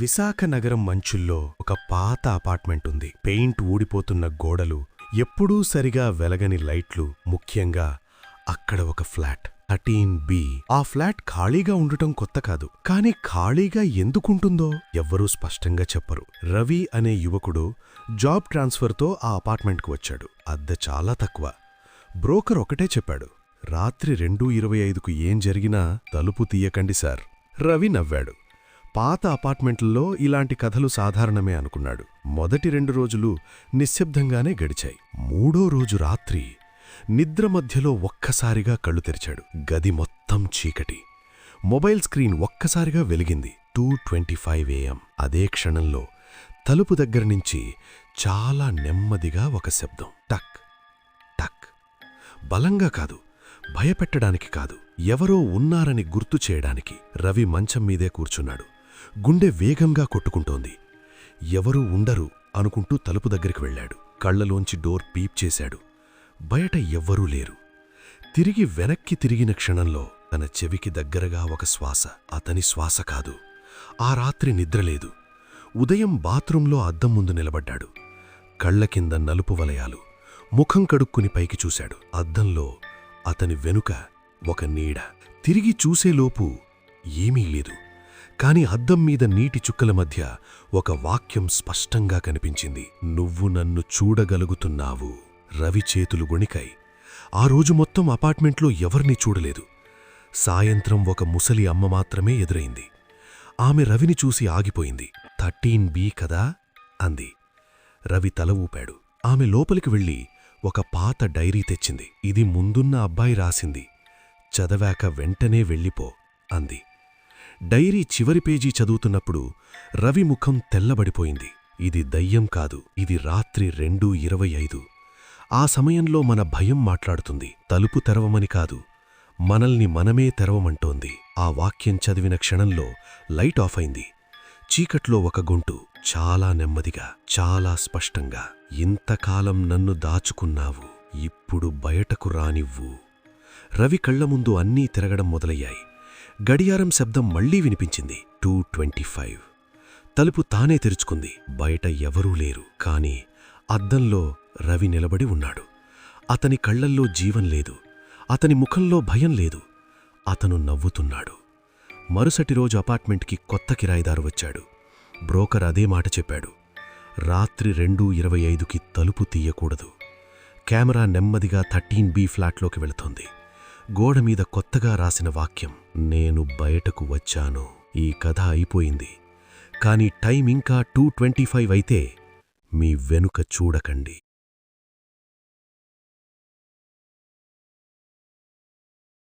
విశాఖ నగరం మంచుల్లో ఒక పాత అపార్ట్మెంట్ ఉంది. పెయింట్ ఊడిపోతున్న గోడలు ఎప్పుడూ సరిగా వెలగని లైట్లు ముఖ్యంగా అక్కడ ఒక ఫ్లాట్. Thirteen B. ఆ ఫ్లాట్ ఖాళీగా ఉండటం కొత్త కాదు. కాని ఖాళీగా ఎందుకుంటుందో ఎవ్వరూ స్పష్టంగా చెప్పరు. రవి అనే యువకుడు జాబ్ ట్రాన్స్ఫర్తో ఆ అపార్ట్మెంట్కు వచ్చాడు. అద్దె చాలా తక్కువ. బ్రోకర్ ఒకటే చెప్పాడు. రాత్రి రెండు ఇరవై ఐదుకు ఏం జరిగినా తలుపు తీయకండి సార్. రవి నవ్వాడు. పాత అపార్ట్మెంట్లలో ఇలాంటి కథలు సాధారణమే అనుకున్నాడు. మొదటి రెండు రోజులు నిశ్శబ్దంగానే గడిచాయి. మూడో రోజు రాత్రి నిద్ర మధ్యలో ఒక్కసారిగా కళ్ళు తెరిచాడు. గది మొత్తం చీకటి. మొబైల్ స్క్రీన్ ఒక్కసారిగా వెలిగింది. టూ ట్వంటీ ఫైవ్ ఏఎం అదే క్షణంలో తలుపు దగ్గర నుంచి చాలా నెమ్మదిగా ఒక శబ్దం. టక్ టక్. బలంగా కాదు భయపెట్టడానికి కాదు ఎవరో ఉన్నారని గుర్తు చేయడానికి రవి మంచం మీదే కూర్చున్నాడు. గుండె వేగంగా కొట్టుకుంటోంది. ఎవరూ ఉండరు అనుకుంటూ తలుపు దగ్గరికి వెళ్ళాడు. కళ్ళలోంచి డోర్ పీప్ చేశాడు. బయట ఎవ్వరూ లేరు. తిరిగి వెనక్కి తిరిగిన క్షణంలో తన చెవికి దగ్గరగా ఒక శ్వాస. అతని శ్వాస కాదు. ఆ రాత్రి నిద్రలేదు ఉదయం బాత్రూంలో అద్దం ముందు నిలబడ్డాడు. కళ్ళ కింద నలుపు వలయాలు. ముఖం కడుక్కుని పైకి చూశాడు. అద్దంలో అతని వెనుక ఒక నీడ. తిరిగి చూసేలోపు ఏమీ లేదు. కాని అద్దం మీద నీటి చుక్కల మధ్య ఒక వాక్యం స్పష్టంగా కనిపించింది. నువ్వు నన్ను చూడగలుగుతున్నావు. రవి చేతులు గొణికాయి ఆ రోజు మొత్తం అపార్ట్మెంట్లో ఎవరినీ చూడలేదు. సాయంత్రం ఒక ముసలి అమ్మ మాత్రమే ఎదురైంది. ఆమె రవిని చూసి ఆగిపోయింది. థర్టీన్ బీ కదా అంది. రవి తల ఊపాడు. ఆమె లోపలికి వెళ్ళి ఒక పాత డైరీ తెచ్చింది. ఇది ముందున్న అబ్బాయి రాసింది. చదవాక వెంటనే వెళ్ళిపో అంది. డైరీ చివరి పేజీ చదువుతున్నప్పుడు రవి ముఖం తెల్లబడిపోయింది. ఇది దయ్యం కాదు ఇది రాత్రి రెండు ఇరవై ఐదు. ఆ సమయంలో మన భయం మాట్లాడుతుంది తలుపు తెరవమని కాదు. మనల్ని మనమే తెరవమంటోంది. ఆ వాక్యం చదివిన క్షణంలో లైట్ ఆఫ్ అయింది. చీకట్లో ఒక గుంటు చాలా నెమ్మదిగా చాలా స్పష్టంగా. ఇంతకాలం నన్ను దాచుకున్నావు ఇప్పుడు బయటకు రానివ్వు. రవి కళ్ళ ముందు అన్నీ తిరగడం మొదలయ్యాయి. గడియారం శబ్దం మళ్ళీ వినిపించింది. Two twenty five. తలుపు తానే తెరుచుకుంది. బయట ఎవరూ లేరు. కాని అద్దంలో రవి నిలబడి ఉన్నాడు. అతని కళ్ళల్లో జీవం లేదు. అతని ముఖంలో భయం లేదు. అతను నవ్వుతున్నాడు. మరుసటి రోజు అపార్ట్మెంట్కి కొత్త కిరాయిదారు వచ్చాడు. బ్రోకర్ అదే మాట చెప్పాడు. రాత్రి రెండు ఇరవై ఐదుకి తలుపు తీయకూడదు. కెమెరా నెమ్మదిగా థర్టీన్ బి ఫ్లాట్లోకి వెళుతోంది. గోడ మీద కొత్తగా రాసిన వాక్యం నేను బయటకు వచ్చాను. ఈ కథ అయిపోయింది. కాని టైం ఇంకా టూ ట్వంటీ ఫైవ్ అయితే మీ వెనుక చూడకండి.